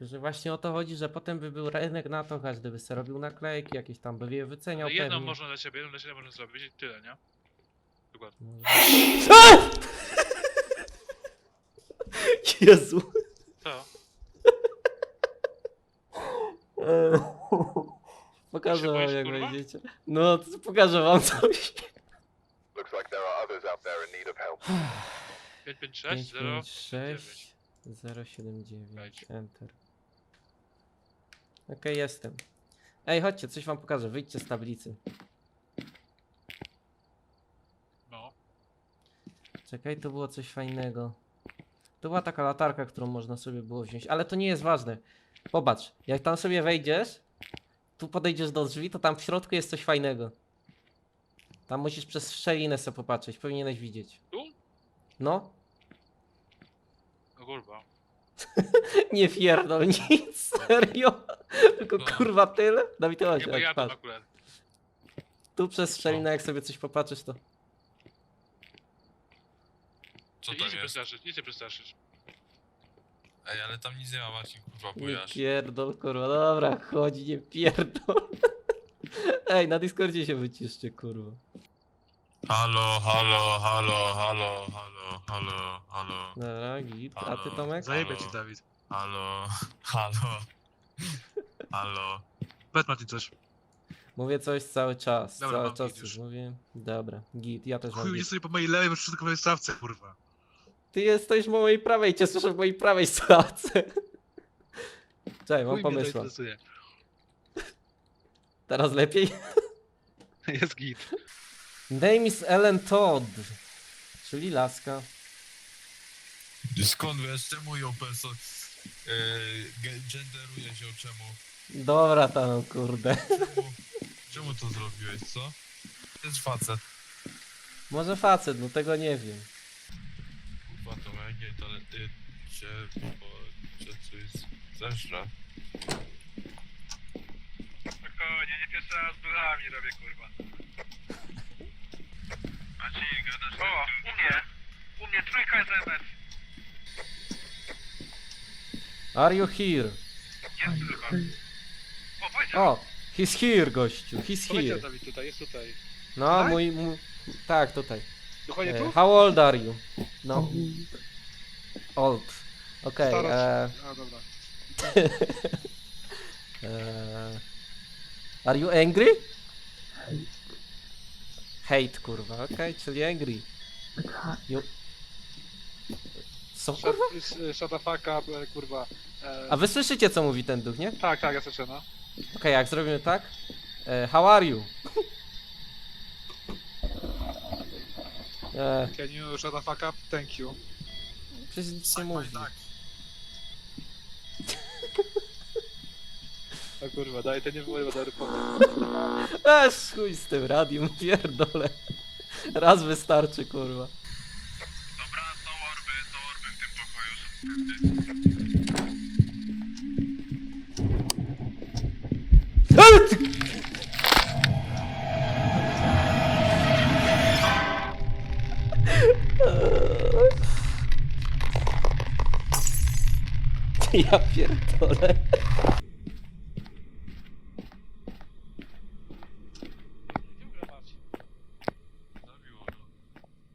Że właśnie o to chodzi, że potem by był rynek na to, każdy by sobie robił naklejki, jakieś tam by je wyceniał Ale jedną pewnie. można dla ciebie, jedną dla ciebie można zrobić i tyle, nie? Przykład. Jezu. To. Pokażę Się wam boisz, jak kurwa? wejdziecie. No, to pokażę wam coś. Looks like there are others out there in need of help. 556, 0, 556 079 Wejdź. Enter. Okej, jestem. Ej, chodźcie, coś wam pokażę. Wyjdźcie z tablicy. No. Czekaj, to było coś fajnego. To była taka latarka, którą można sobie było wziąć, ale to nie jest ważne. Popatrz, jak tam sobie wejdziesz, tu podejdziesz do drzwi, to tam w środku jest coś fajnego. Tam musisz przez szczelinę sobie popatrzeć, powinieneś widzieć. Tu? No, No kurwa. nie pierdol nic, serio. Tylko No. kurwa tyle. Dawid, bo chodź, ja tam patrz. akurat. Tu przez szczelinę, jak sobie coś popatrzysz, to... Co Idź to się jest? przestraszyć, idź się przestraszyć. Ej, ale tam nic nie ma, Marcin, kurwa, Nie pierdol, kurwa, dobra, chodź, nie pierdol. Ej, na Discordzie się wyciszcie, kurwa. Halo, halo, halo, halo, halo, halo, halo, Dobra, git. A ty Halo. Tomek? Zajebie Halo. ci Dawid. halo, halo, halo. Powiedz Martin coś. Mówię coś cały czas, Dobra, cały mam czas git coś już. mówię. Dobra, git, ja też mam Chuj, nie git. sobie po mojej lewej, bo wszystko w mojej stawce, kurwa. Ty jesteś po mojej prawej, cię słyszę w mojej prawej słuchawce. Cześć, mam Chuj mnie to pomysł. interesuje. Teraz lepiej? Jest git. Name is Ellen Todd. Czyli laska. Skąd wiesz, czemu ją perso... Yy, genderuje się, czemu? Dobra tam, kurde. Czemu, czemu to zrobiłeś, co? To jest facet. Może facet, no tego nie wiem. Kurwa, to jakie talenty cię, bo cię coś zeżre. Spokojnie, nie pierwszy raz z durami robię, kurwa. Maciej, gadasz O, u mnie. U mnie trójka jest Are you here? Jest tylko. O, powiedział. O, he's here, gościu, he's Powiedział here. Dawid tutaj, jest tutaj. No, Tak? mój, mój... Tak, tutaj. Dokładnie E, tu? how old are you? No. Old. Okej, Starość. e, A, dobra. e, Are you angry? Hate, kurwa, okej, czyli angry. You... Kurwa? Shut the fuck up, e, kurwa. E, A wy słyszycie, co mówi ten duch, nie? Okej, Tak, tak, ja słyszę, no. jak zrobimy tak? E, how are you? E, Can you shut the fuck up? Thank you. przecież nic nie mówi. O kurwa, daj, to nie było chyba dobry pomysł. Aż chuj z tym radium, pierdolę. Raz wystarczy, kurwa. Dobra, są orby, są orby w tym pokoju. Ale ty- Ja pierdolę.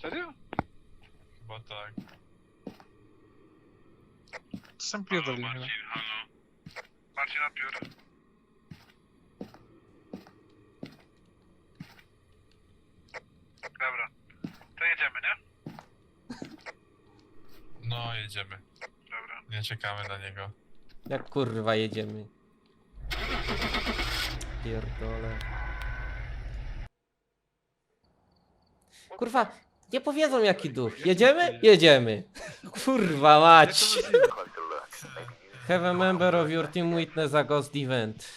Serio? Chyba tak. Sam pierdolę. halo. Marcin odbiór. Dobra. To jedziemy, nie? No, jedziemy. Dobra. Nie czekamy na niego. Jak kurwa jedziemy. Pierdolę. Kurwa, nie powiedzą jaki duch. Jedziemy? Jedziemy. Kurwa mać. Have a member of your team witness a ghost event.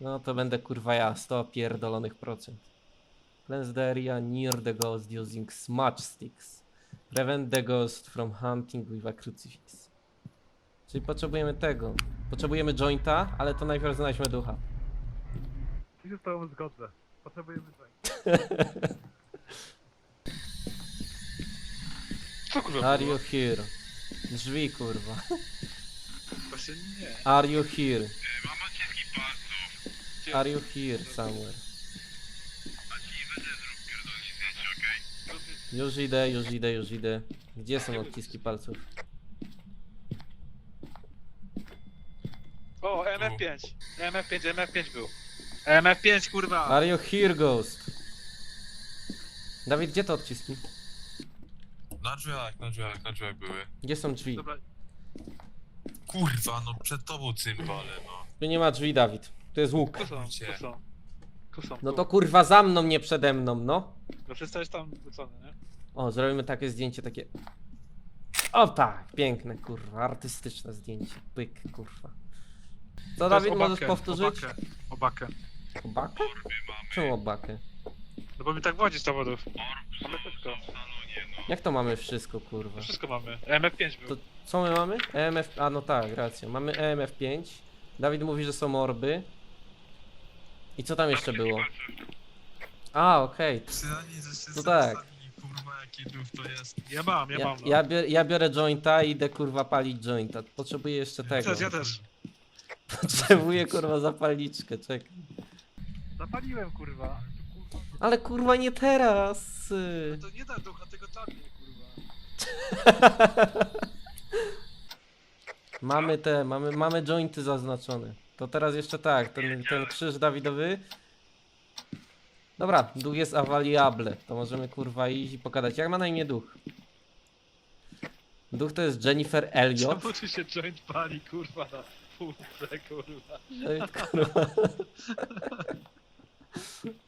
No to będę kurwa ja, 100 pierdolonych procent. Cleanse the area near the ghost using smudge sticks. Prevent the ghost from hunting with a crucifix. Czyli potrzebujemy tego. Potrzebujemy jointa, ale to najpierw znajdźmy ducha. I się z tobą zgodzę. Potrzebujemy Co kurwa Are było? you here? Drzwi kurwa. Właśnie nie. Are you here? Mam odciski palców. Are you here somewhere? A ci weź zrób pierdolni zdjęcie, okej? Już idę, już idę, już idę. Gdzie są odciski palców? O, MF5. MF5, MF5 był. MF5, kurwa! Are you here, ghost? Dawid, gdzie te odciski? Na drzwiach, na drzwiach, na drzwiach były. Gdzie są drzwi? Dobra, Kurwa, no przed tobą cymbale, no. Tu nie ma drzwi, Dawid. Tu jest łuk. tu są, tu są. Tu są, No tu. to kurwa za mną, nie przede mną, no. No przestałeś tam wrócony, nie? O, zrobimy takie zdjęcie, takie... O tak, piękne, kurwa, artystyczne zdjęcie. Pyk, kurwa. Co, To Dawid, jest możesz obakę, powtórzyć? Obakę. obakę. Obakę? Czemu obakę? No bo mi tak wodzi z dowodów. Mamy wszystko. Jak to mamy wszystko, kurwa? Wszystko mamy. MF5 był. To co my mamy? EMF... A, no tak, racja. Mamy EMF5. Dawid mówi, że są orby. I co tam jeszcze było? A, okej. Przynajmniej żeście No tak. kurwa, jaki duch to jest. Ja mam, ja, Ja, mam. No. ja, bier, ja biorę jointa i idę kurwa palić jointa. Potrzebuję jeszcze tego. Też, ja też. Potrzebuję kurwa zapalniczkę, czekaj. Zapaliłem, kurwa. Ale kurwa nie teraz. y. To nie da ducha, tylko dla mnie, kurwa. Mamy te, mamy, mamy jointy zaznaczone. To teraz jeszcze tak, ten, ten krzyż Dawidowy. Dobra, duch jest avaliable. To możemy kurwa iść i pokazać. Jak ma na imię duch? Duch to jest Jennifer Elliot. Czemu tu się joint pali, kurwa, na półce, kurwa. Joint, kurwa.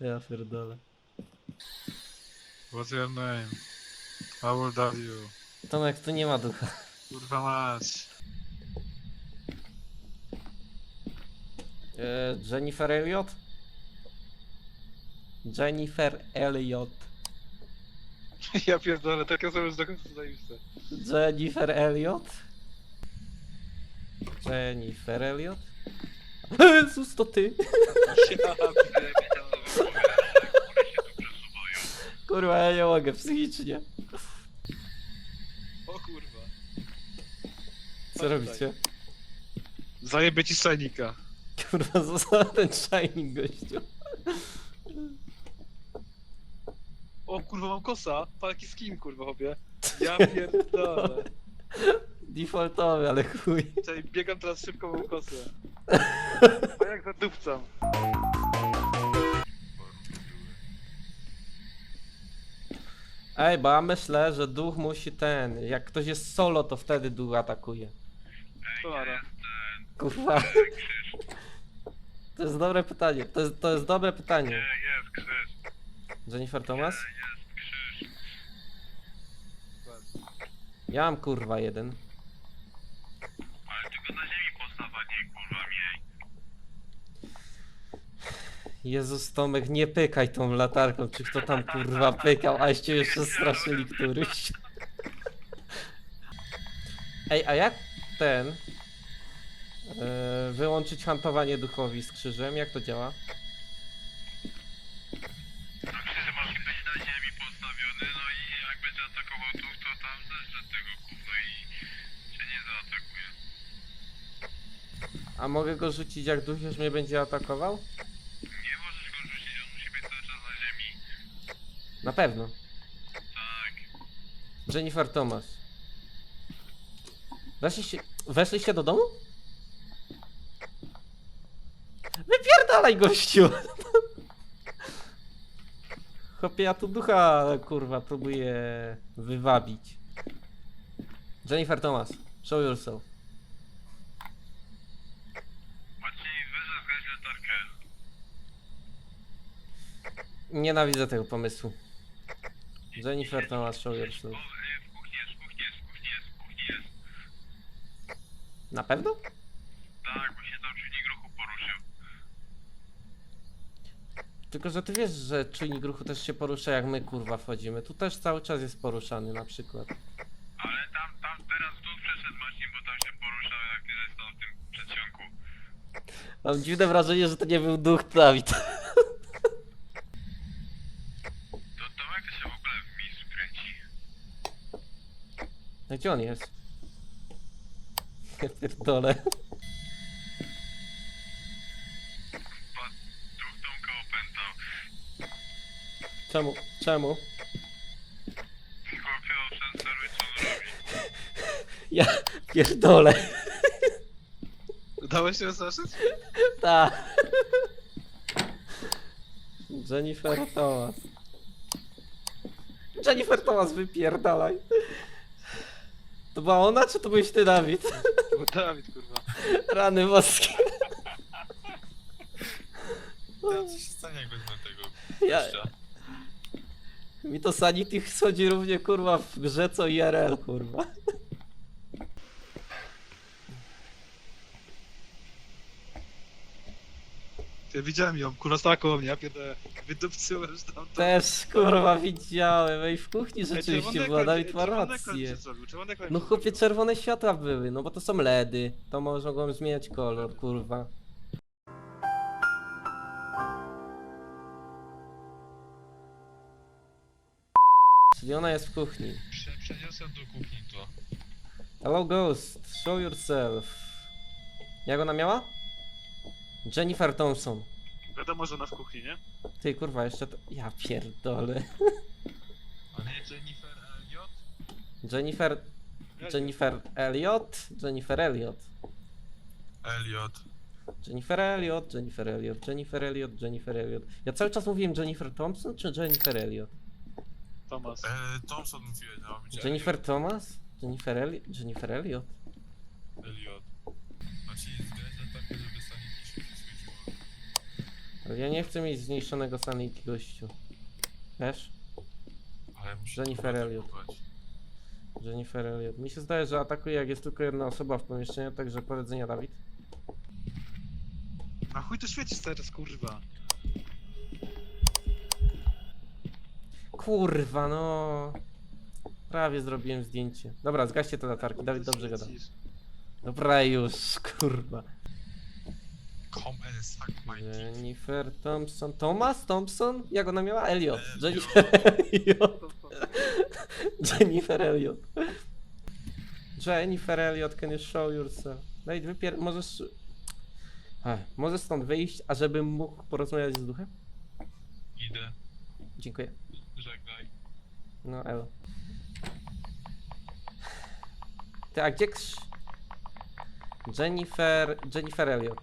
Ja pierdolę. What's your name? How old are you? Tomek, tu nie ma ducha. Kurwa mać. E, Jennifer Elliot? Jennifer Elliot. Ja pierdolę, takie są już do końca zajebiste. Jennifer Elliot? Jennifer Elliot? Jezus, to ty! Ja pierdolę. Kurwa, ja nie mogę, psychicznie. O kurwa. Co robicie? Zajebie ci stajnika. Kurwa, został ten shining gościu. O kurwa, mam kosa. Palki z kim, kurwa, chłopie? Ja pierdolę. Defaultowy, ale chuj. Czekaj, biegam teraz szybko, mam kosę. A jak zadupcam? Ej, bo ja myślę, że duch musi ten. Jak ktoś jest solo, to wtedy duch atakuje. Cholera. Kurwa. To jest dobre pytanie. To jest, to jest dobre pytanie. Jest krzyż, Jennifer Thomas? jest krzyż. Ja mam kurwa jeden. Ale tylko na ziemi postaw, a nie kurwa miej. Jezus Tomek, nie pykaj tą latarką, czy kto tam kurwa pykał, aście jeszcze straszyli któryś. Ej, a jak ten e, wyłączyć hantowanie duchowi z krzyżem? Jak to działa? Być na ziemi postawiony, no i jak będzie atakował duch, to tam tego gówno i cię nie zaatakuje. A mogę go rzucić jak duch już mnie będzie atakował? Nie możesz go rzucić, on musi być cały czas na ziemi. Na pewno. Tak. Jennifer Thomas. Weszliście, weszliście do domu? Wypierdalaj gościu! Chłopie, ja tu ducha, kurwa, próbuję wywabić. Jennifer Thomas, show yourself. Maciej, wyżej zgaś latarkę. Nienawidzę tego pomysłu. Jennifer Thomas, show yourself. O, w kuchni jest, w kuchni jest, w kuchni jest, w kuchni jest. Na pewno? Tak, bo się tam czujnik ruchu poruszył. Tylko, że ty wiesz, że czujnik ruchu też się porusza jak my kurwa wchodzimy. Tu też cały czas jest poruszany na przykład. Ale tam, tam teraz tu przeszedł Marcin, bo tam się poruszał jak nie stał w tym przedsionku. Mam dziwne wrażenie, że to nie był duch Dawid. To Tomek to się w ogóle w miejscu kręci. No gdzie on jest? Ja pierdolę. Czemu? Czemu? Chłopie, obserwuj co on robi. Ja pierdolę. Udało się rozsłyszeć? Ta. Jennifer Thomas. Jennifer Thomas, wypierdalaj. To była ona, czy to byłeś ty, Dawid? To był Dawid, kurwa. Rany boskie. Ja coś się stanie, jak wezmę tego Ja, gościa. mi to Sanity schodzi równie, kurwa, w grze co IRL, kurwa. Ja widziałem ją, kurwa, stała koło mnie, ja pierdolę. Wydupcyłem już tam to. Też, kurwa, widziałem. Ej, w kuchni rzeczywiście była, Dawid ma rację. No chłopie, czerwone światła były, no bo to są LEDy. To mogą zmieniać kolor, kurwa. Czyli ona jest w kuchni. Prze przeniosłem do kuchni to. Hello Ghost, show yourself. Jak ona miała? Jennifer Thompson. Wiadomo, że ona w kuchni, nie? Ty kurwa, jeszcze to... Ja pierdolę. A nie Jennifer Elliot? Jennifer... Jennifer Elliot? Jennifer Elliot. Elliot. Jennifer Elliot, Jennifer Elliot, Jennifer Elliot, Jennifer Elliot. Ja cały czas mówiłem Jennifer Thompson czy Jennifer Elliot? Thomas. E, Thompson mówiłeś, być Jennifer Thomas? Jennifer Elliot? Jennifer Elliot? Elliot. Ci zgadza ja nie chcę mieć zmniejszonego sanity gościu. Wiesz? Ale musi Jennifer Elliot. Jennifer Elliot. Mi się zdaje, że atakuje jak jest tylko jedna osoba w pomieszczeniu, także powiedzenia Dawid. Na chuj to świecisz teraz, kurwa. Kurwa, no. Prawie zrobiłem zdjęcie. Dobra, zgaście te latarki. Dawid dobrze gada. świecisz. Dobra już, kurwa. Jennifer Thompson. Thomas Thompson? Jak ona miała? Elliot. Jennifer Elliot. Jennifer Elliot. Jennifer Elliot, can you show yourself? No i wypier... Możesz... Ech, możesz stąd wyjść, a żebym mógł porozmawiać z duchem? Idę. Dziękuję. Żegnaj. No, elo. Ty, a gdzie krz... Jennifer... Jennifer Elliot.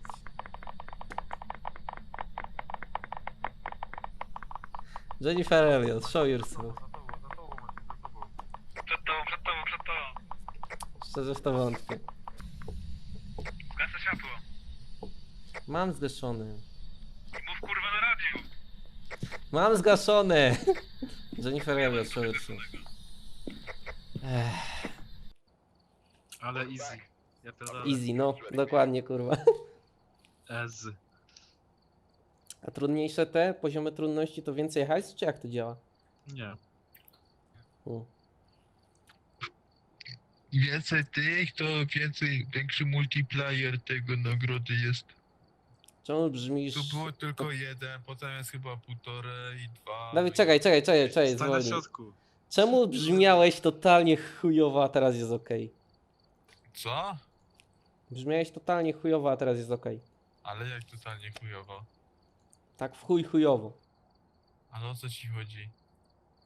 Jennifer Elliot, show yourself. Przed tobą, przed tobą, przed tobą. Szczerze w to wątpię. Zgasę światło. Mam zgaszony. Mów kurwa na radiu. Mam zgaszone! Jennifer Elliot, show yourself. Ech, Ale easy. Ja easy, no, dokładnie, kurwa. Ez. A trudniejsze te poziomy trudności to więcej hajs, czy jak to działa? Nie. U. Im więcej tych, to więcej, większy multiplayer tego nagrody jest. Czemu brzmisz... Tu było tylko jeden, potem jest chyba półtorej, dwa. Dawid, i- czekaj, czekaj, czekaj, czekaj, Stań na zwolnij. środku. Czemu brzmiałeś totalnie chujowo, a teraz jest okej? Co? Brzmiałeś totalnie chujowo, a teraz jest okej. Ale jak totalnie chujowo. Tak w chuj chujowo. Ale o co ci chodzi?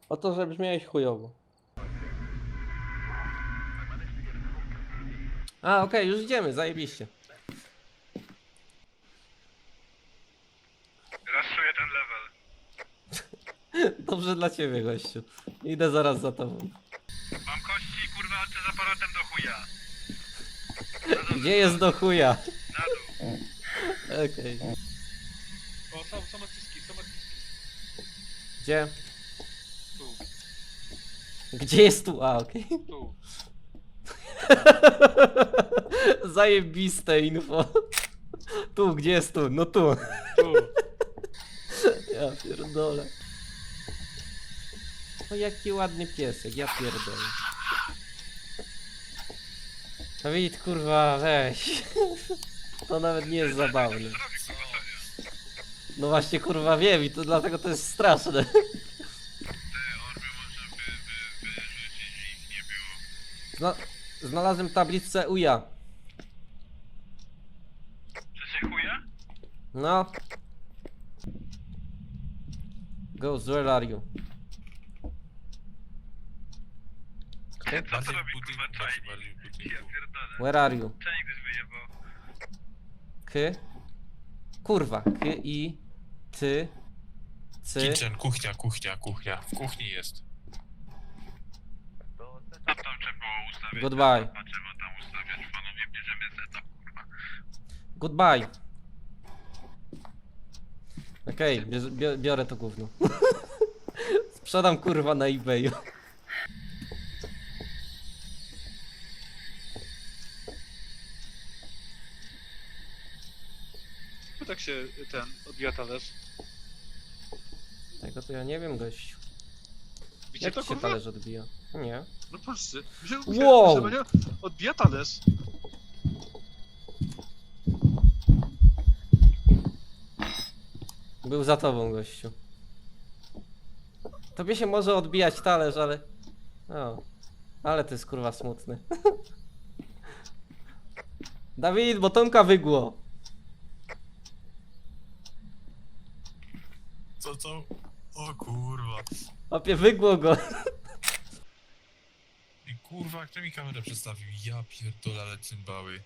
O to, że brzmiałeś chujowo. A, okej, już idziemy, zajebiście. Raszuję ten level. Dobrze dla ciebie, gościu. Idę zaraz za tobą. Mam kości kurwa z aparatem do chuja. Gdzie jest do chuja? Na dół. Okej. O, są, są odciski, są odciski. Gdzie? Tu, Gdzie jest tu? A, okej. tu. Zajebiste info. Tu, gdzie jest tu? No tu. Tu. Ja pierdolę. O jaki ładny piesek, ja pierdolę. Dawid, kurwa, weź. To nawet nie jest zabawne. No właśnie kurwa wiem i to dlatego to jest straszne. Zna znalazłem tablicę uja. No. Czy się chuje? No. Ghost, where are you? Co to robi kurwa czajnik? Ja pierdolę. Where are you? Czajnik też wyjebał. K. Kurwa, k i ty, cy. Kitchen, kuchnia, kuchnia, kuchnia. W kuchni jest. Tam tam trzeba było ustawiać. Goodbye. Tam trzeba tam ustawiać. Panowie, bierzemy setup, kurwa. Goodbye. Okej, bierz- biorę to gówno. Sprzedam kurwa na eBayu. Się ten odbija talerz. Tego to ja nie wiem, gościu. Widzicie Jak to ci się kurwa? talerz odbija? Nie. No patrzcie. Wziął- Wow! Odbija talerz. Był za tobą, gościu. Tobie się może odbijać talerz, ale... O. Ale to jest kurwa smutny. Dawid, bo Tomka wygło. Co, co? O kurwa. Opie, wygło go. I kurwa, kto mi kamerę przestawił? Ja pierdolę, ale cymbały.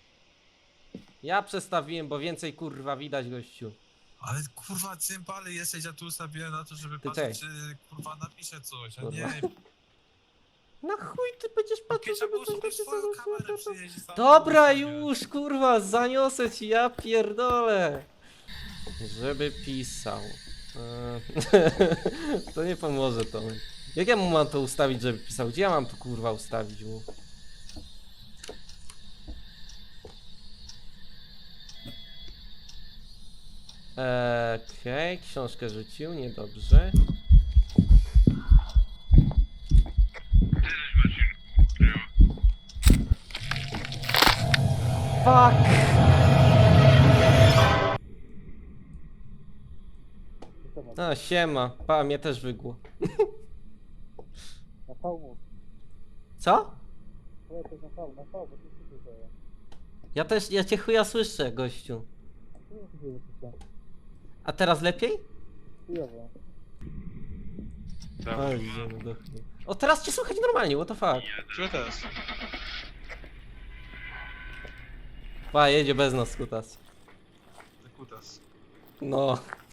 Ja przestawiłem, bo więcej kurwa widać, gościu. Ale kurwa, cymbale jesteś, ja tu ustawiłem na to, żeby Ty patrzeć, czy kurwa napiszę coś, a Kurwa. nie. Na chuj ty będziesz patrzył, żeby było coś sobie swoją kamerę sam Dobra ustawiać. już, kurwa, zaniosę ci, ja pierdolę. Żeby pisał. Eee, to nie pomoże to. Jak ja mu mam to ustawić, żeby pisał? Gdzie ja mam to kurwa ustawić mu? Okej, książkę rzucił, niedobrze. Fuck! A, siema. Pa, mnie też wygło. Co? Ja też, ja cię chuja słyszę, gościu. A teraz lepiej? Oj, idziemy do chuja. O, teraz cię słychać normalnie, what the fuck? Które teraz? Pa, jedzie bez nas kutas. Kutas. No.